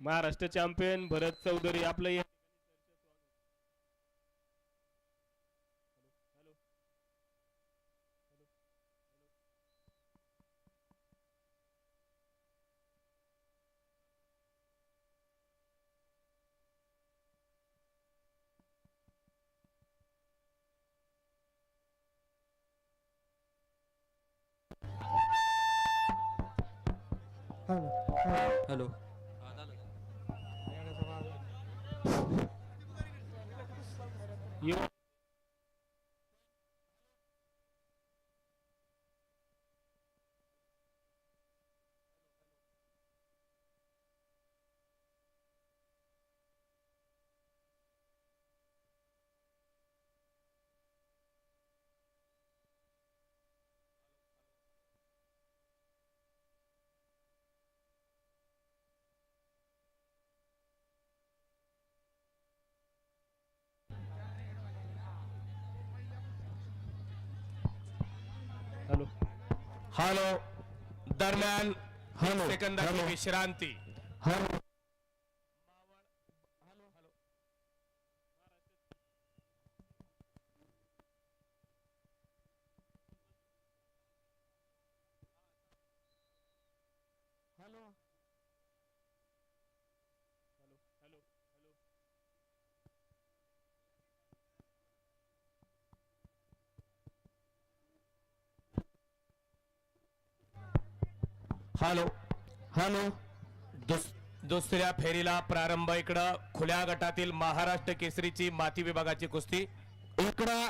Maharashtra champion भरत चौधरी आपलं या hello. युवा हॅलो. हॅलो. दरम्यान सेकंदाची विश्रांती. हॅलो. हॅलो. दुस दुसऱ्या फेरीला प्रारंभ इकडं खुल्या गटातील महाराष्ट्र केसरीची माती विभागाची कुस्ती. इकडं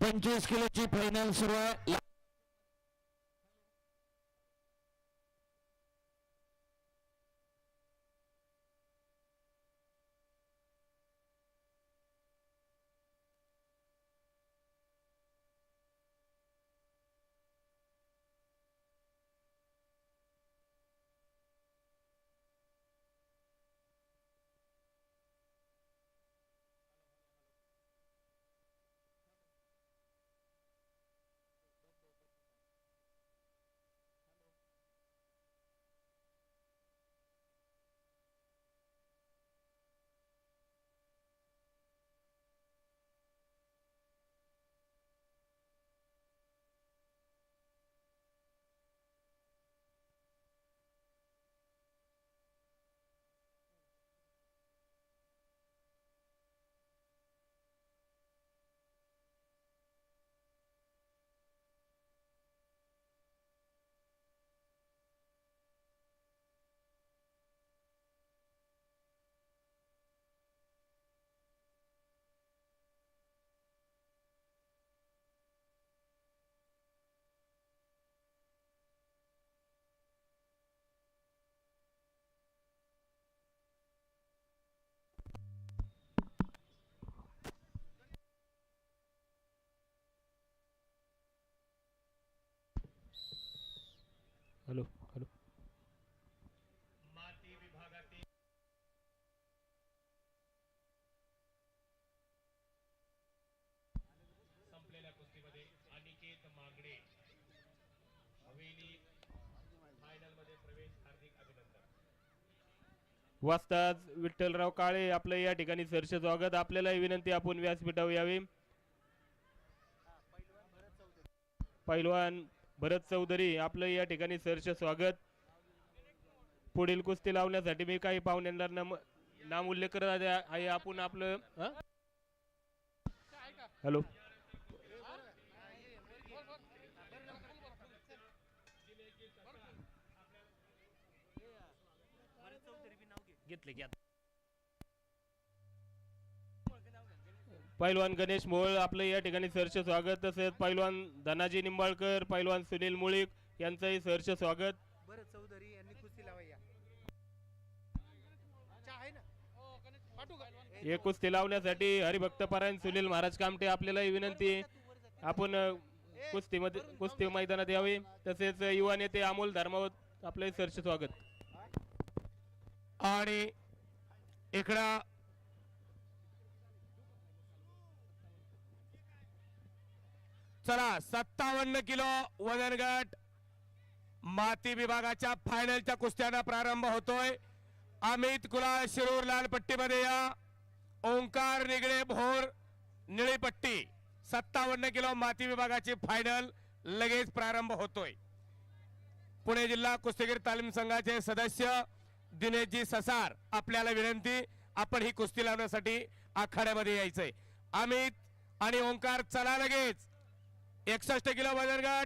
पंचवीस किलोची फायनल सुरू आहे. Hello hello. माती विभागातील संपलेल्या कुस्तीमध्ये अनिकेत मागडे हवेली फायनलमध्ये प्रवेश हार्दिक अभिनंदन. वाजताच विठ्ठलराव काळे आपलं या ठिकाणी सरसे स्वागत. आपल्याला ही विनंती आपण व्यासपीठावर यावी. पैलवान भरत चौधरी आपलं या ठिकाणी सरसे स्वागत. पुढील कुस्ती लावण्यासाठी मी काही पाहुण्यांना नाम नाम उल्लेख करत आहे. आपण आपलं? हॅलो. घेतले घ्या पैलवान गणेश मोळ आपलं या ठिकाणी सहर्ष स्वागत. तसेच पैलवान धनाजी निंबाळकर पैलवान सुनील मुळीक यांचंही सहर्ष स्वागत. भरत चौधरी यांनी कुस्ती लावायला हे कुस्ती लावण्यासाठी हरिभक्त पारायण सुनील महाराज कामटे आपल्याला ही विनंती आहे. आपण कुस्तीमध्ये कुस्ती मैदानात यावे. तसेच युवा नेते अमोल धर्मावत आपलं सहर्ष स्वागत. आणि इकडं चला सत्तावन्न किलो वजनगट माती विभागाच्या फायनलच्या कुस्त्यांना प्रारंभ होतोय. अमित कुला शिरूर लाल पट्टीमध्ये या. ओंकार निगडे भोर निळी पट्टी सत्तावन्न किलो माती विभागाची फायनल लगेच प्रारंभ होतोय. पुणे जिल्हा कुस्तीगीर तालीम संघाचे सदस्य दिनेशजी ससार आपल्याला विनंती आपण ही कुस्ती लावण्यासाठी आखाड्यामध्ये यायचंय. अमित आणि ओंकार चला लगेच. एकसष्ट किलो वजन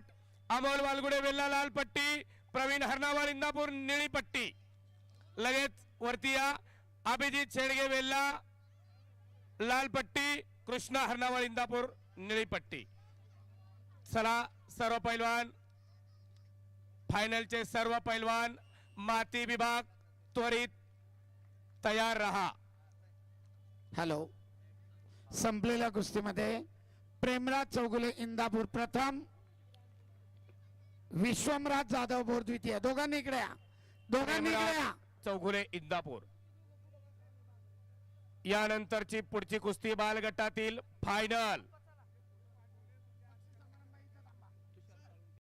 अमोल वालगुडे वेल्ला लाल पट्टी प्रवीण हरनावाल इंदापूर निळी पट्टी. लगेच वरती या. अभिजित शेडगे वेल्ला लाल पट्टी कृष्णा हरनावळ इंदापूर निळी पट्टी. चला सर्व पैलवान फायनलचे सर्व पैलवान माती विभाग त्वरित तयार रहा. हॅलो. संपलेल्या कुस्तीमध्ये प्रेमराज चौगुले इंदापूर. प्रथम विश्वमराज जाधव बोर द्वितीय. दोघांनी इकडे या. दोघांनी इकडे या. चौगुले इंदापूर. यानंतरची पुढची कुस्ती बालगटातील फायनल